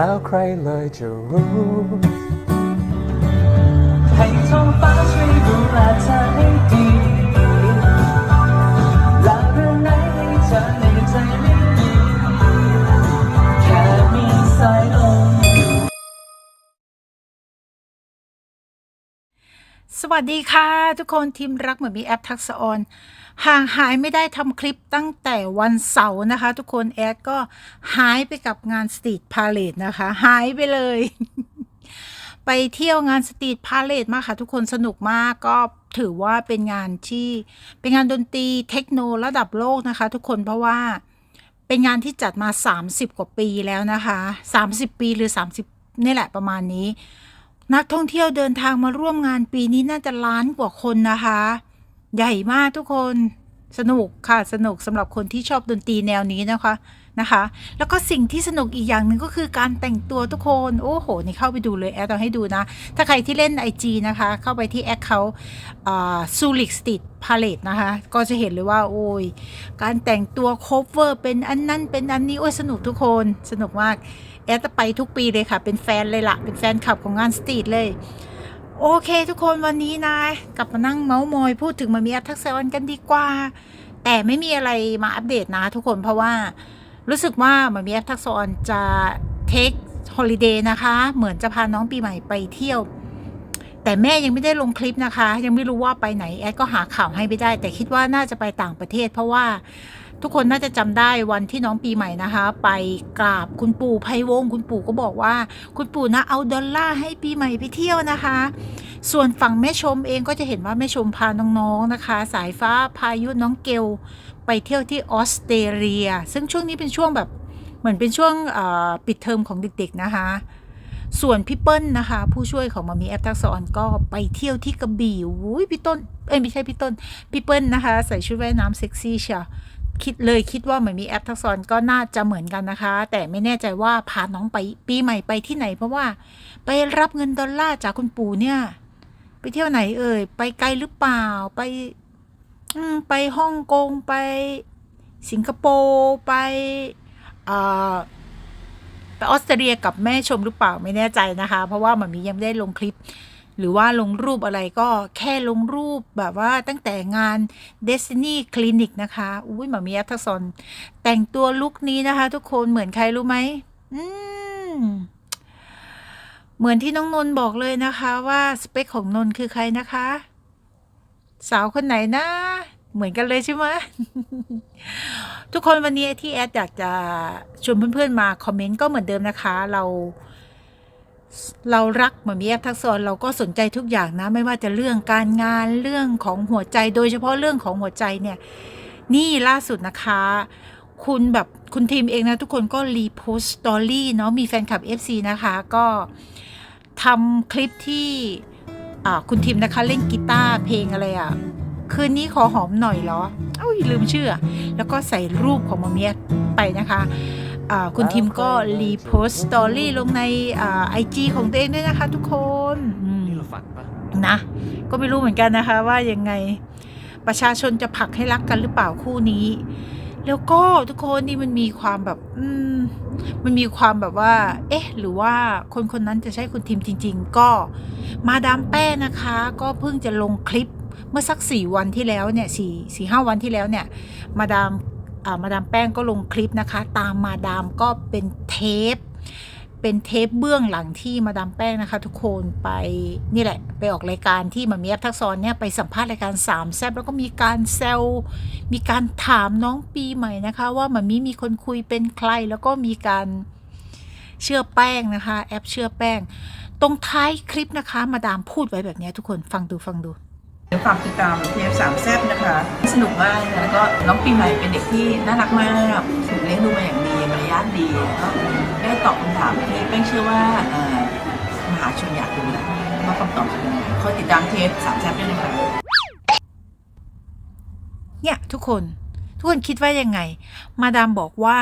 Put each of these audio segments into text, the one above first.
แล้วใครเลยจะรู้ให้ท้องฟ้าช่วยดูแลเธอให้ดี สวัสดีค่ะ ทุกคนทีมรักเหมือนมีแอปทักษะออนห่างหายไม่ได้ทำคลิปตั้งแต่วันเสาร์นะคะ ทุกคนแอดก็หายไปกับงานสตรีทพาเลทนะคะ หายไปเลย ไปเที่ยวงานสตรีทพาเลทมากค่ะ ทุกคนสนุกมากก็ถือว่าเป็นงานที่เป็นงานดนตรีเทคโนระดับโลกนะคะ ทุกคนเพราะว่าเป็นงานที่จัดมา 30 กว่าปีแล้วนะคะ 30 ปีหรือ 30 นี่แหละประมาณนี้ นักท่องเที่ยวเดินทางมาร่วมงานปีนี้น่าจะล้านกว่าคนนะคะ ใหญ่มากทุกคน สนุกค่ะ สนุกสำหรับคนที่ชอบดนตรีแนวนี้นะคะ นะคะ แล้วก็สิ่งที่สนุกอีกอย่างหนึ่งก็คือการแต่งตัวทุกคน โอ้โห นี่เข้าไปดูเลยแอดเอาให้ดูนะ ถ้าใครที่เล่น IG นะคะ เข้าไปที่แอคเขาซูลิกสติดพาเลตนะคะ ก็จะเห็นเลยว่า โอ้ย การแต่งตัวโคเวอร์เป็นอันนั้นเป็นอันนี้ โอ้ย สนุกทุกคน สนุกมาก แอดจะไปทุกปีเลยค่ะ เป็นแฟนเลยละเป็นแฟนคลับของงานสตรีทเลยโอเคทุกคนวันนี้นะ กลับมานั่งเมาส์มอยพูดถึงมามีแอปทักษะออนกันดีกว่า แต่ไม่มีอะไรมาอัปเดตนะทุกคนเพราะว่า รู้สึกว่ามามีแอปทักษออนจะเทคฮอลิเดย์นะคะ เหมือนจะพาน้องปีใหม่ไปเที่ยว แต่แม่ยังไม่ได้ลงคลิปนะคะ ยังไม่รู้ว่าไปไหนแอดก็หาข่าวให้ไม่ได้ แต่คิดว่าน่าจะไปต่างประเทศ เพราะว่าทุกคนน่าจะจำได้วันที่น้องปีใหม่นะคะ ไปกราบคุณปู่ไพวง คุณปู่ก็บอกว่า คุณปู่นะเอาดอลลาร์ให้ปีใหม่ไปเที่ยวนะคะ ส่วนฝั่งแม่ชมเองก็จะเห็นว่าแม่ชมพาน้องๆนะคะ สายฟ้าพายุน้องเกลไปเที่ยวที่ออสเตรเลีย ซึ่งช่วงนี้เป็นช่วงแบบเหมือนเป็นช่วงปิดเทอมของเด็กๆนะคะส่วนพี่เปิ้ลนะคะ ผู้ช่วยของมามีแอปทักษอนก็ไปเที่ยวที่กระบี่อุ้ยพี่ต้นเอ้ยไม่ใช่พี่ต้นพี่เปิ้ลนะคะ ใส่ชุดว่ายน้ำเซ็กซี่เชียวคิดเลยคิดว่าเหมือนมีแอปทักษอนก็น่าจะเหมือนกันนะคะ แต่ไม่แน่ใจว่าพาน้องไปปีใหม่ไปที่ไหน เพราะว่าไปรับเงินดอลลาร์จากคุณปู่เนี่ย ไปเที่ยวไหนเอ่ย ไปไกลหรือเปล่า ไปไปฮ่องกง ไปสิงคโปร์ ไปอ่อไปออสเตรเลียกับแม่ชมหรือเปล่าไม่แน่ใจนะคะ เพราะว่ามันมียังไม่ได้ลงคลิป หรือว่าลงรูปอะไรก็แค่ลงรูปแบบว่าตั้งแต่งาน Destiny Clinic นะคะอุ้ยหมามีแอปทักษรแต่งตัวลุคนี้นะคะ ทุกคนเหมือนใครรู้ไหมอืม เหมือนที่น้องนนท์บอกเลยนะคะว่าสเปคของนนท์คือใครนะคะ สาวคนไหนนะ เหมือนกันเลยใช่ไหมทุกคนวันนี้ที่แอดอยากจะชวนเพื่อนๆมาคอมเมนต์ก็เหมือนเดิมนะคะ เรา เรารักเหมือนมีแอปทักษรเราก็สนใจทุกอย่างนะ ไม่ว่าจะเรื่องการงานเรื่องของหัวใจ โดยเฉพาะเรื่องของหัวใจเนี่ย นี่ล่าสุดนะคะ คุณแบบคุณทีมเองนะทุกคนก็รีโพสต์สตอรี่เนาะมีแฟนคลับ FC นะคะ ก็ทำคลิปที่คุณทีมนะคะเล่นกีตาร์เพลงอะไรอะ่ะ คืนนี้ขอหอมหน่อยเหรอเอ้าลืมชื่อ แล้วก็ใส่รูปของมาเมียไปนะคะคุณทีมก็รีโพสต์สตอรี่ลงในไอจีของตัวเองด้วยนะคะทุกคนนี่เราฝันปะนะ ก็ไม่รู้เหมือนกันนะคะว่ายังไงประชาชนจะผลักให้รักกันหรือเปล่าคู่นี้ แล้วก็ทุกคนนี่มันมีความแบบ อืม มันมีความแบบว่า เอ๊ะ หรือว่าคนคนนั้นจะใช่คุณทีมจริง ๆ ก็มาดามแป้นะคะ ก็เพิ่งจะลงคลิปเมื่อสักสี่วันที่แล้วเนี่ยสี่สี่ห้าวันที่แล้วเนี่ย มาดามอ่ามาดามแป้งก็ลงคลิปนะคะ ตามมาดามก็เป็นเทป เป็นเทปเบื้องหลังที่มาดามแป้งนะคะ ทุกคนไปนี่แหละ ไปออกรายการที่มามีแอปทักษรเนี่ยไปสัมภาษณ์รายการสามแซบแล้วก็มีการแซวมีการถามน้องปีใหม่นะคะ ว่ามันมีมีคนคุยเป็นใครแล้วก็มีการเชื่อแป้งนะคะ แอปเชื่อแป้ง ตรงท้ายคลิปนะคะ มาดามพูดไว้แบบนี้ทุกคนฟังดูฟังดูเดี๋ยวฝากติดตามเทปสามแซบนะคะ สนุกมากนะแล้วก็น้องปีใหม่เป็นเด็กที่น่ารักมากถูกเลี้ยงดูมาอย่างดีมารยาทดีแล้วก็ ตอบคำถามที่แป้งเชื่อว่ามหาชนอยากรู้และว่าคำตอบจะเป็นยังไงคอยติดตามเทปสามแซ่บด้วยนะคะเนี่ย ทุกคนทุกคนคิดว่ายังไง มาดามบอกว่า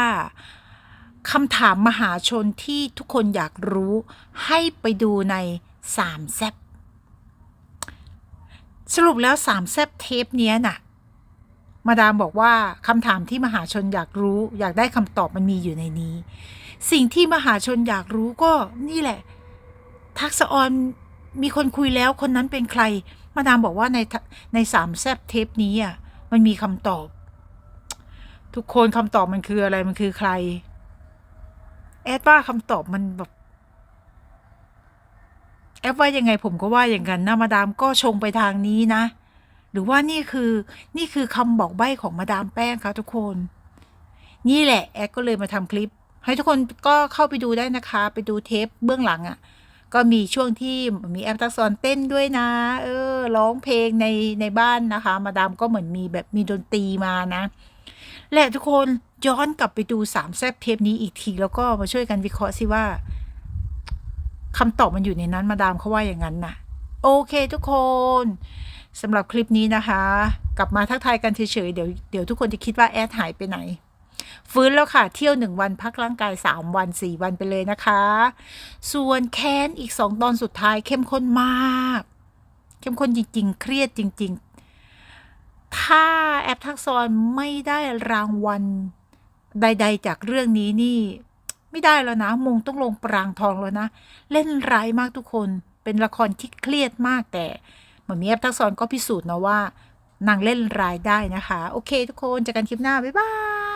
คำถามมหาชนที่ทุกคนอยากรู้ ให้ไปดูในสามแซบสรุปแล้วสามแซบเทปเนี้ยน่ะ มาดามบอกว่าคำถามที่มหาชนอยากรู้ อยากได้คำตอบมันมีอยู่ในนี้ สิ่งที่มหาชนอยากรู้ก็นี่แหละ ทักษออนมีคนคุยแล้วคนนั้นเป็นใคร มาดามบอกว่าในในสามแซบเทปนี้อะมันมีคำตอบ ทุกคนคำตอบมันคืออะไรมันคือใคร แอดว่าคำตอบมันแบบแอดว่ายังไงผมก็ว่าอย่างนั้นนะมาดามก็ชงไปทางนี้นะ หรือว่านี่คือนี่คือคำบอกใบ้ของมาดามแป้งคะทุกคน นี่แหละ แอดก็เลยมาทำคลิป ให้ทุกคนก็เข้าไปดูได้นะคะ ไปดูเทปเบื้องหลังอะ่ะ ก็มีช่วงที่มีแอปทักษรเต้นด้วยนะ เออร้องเพลงในในบ้านนะคะ มาดามก็เหมือนมีแบบมีดนตรีมานะ และทุกคนย้อนกลับไปดูสามแซบเทปนี้อีกที แล้วก็มาช่วยกันวิเคราะห์สิว่าคำตอบมันอยู่ในนั้นมาดามเขาว่าอย่างนั้นนะโอเคทุกคนสำหรับคลิปนี้นะคะ กลับมาทักทายกันเฉยๆเดี๋ยวเดี๋ยวทุกคนจะคิดว่าแอดหายไปไหน ฟื้นแล้วค่ะ เที่ยวหนึ่งวันพักร่างกายสามวันสี่วันไปเลยนะคะ ส่วนแค้นอีกสองตอนสุดท้ายเข้มข้นมาก เข้มข้นจริง ๆ เครียดจริง ๆ ถ้าแอปทักษรไม่ได้รางวัลใด ๆ จากเรื่องนี้นี่ไม่ได้แล้วนะ มงต้องลงปรางทองแล้วนะ เล่นร้ายมากทุกคน เป็นละครที่เครียดมากแต่เหมือนมีแอปทักษรก็พิสูจน์นะว่า นางเล่นร้ายได้นะคะ โอเคทุกคนเจอกันคลิปหน้า บ๊ายบาย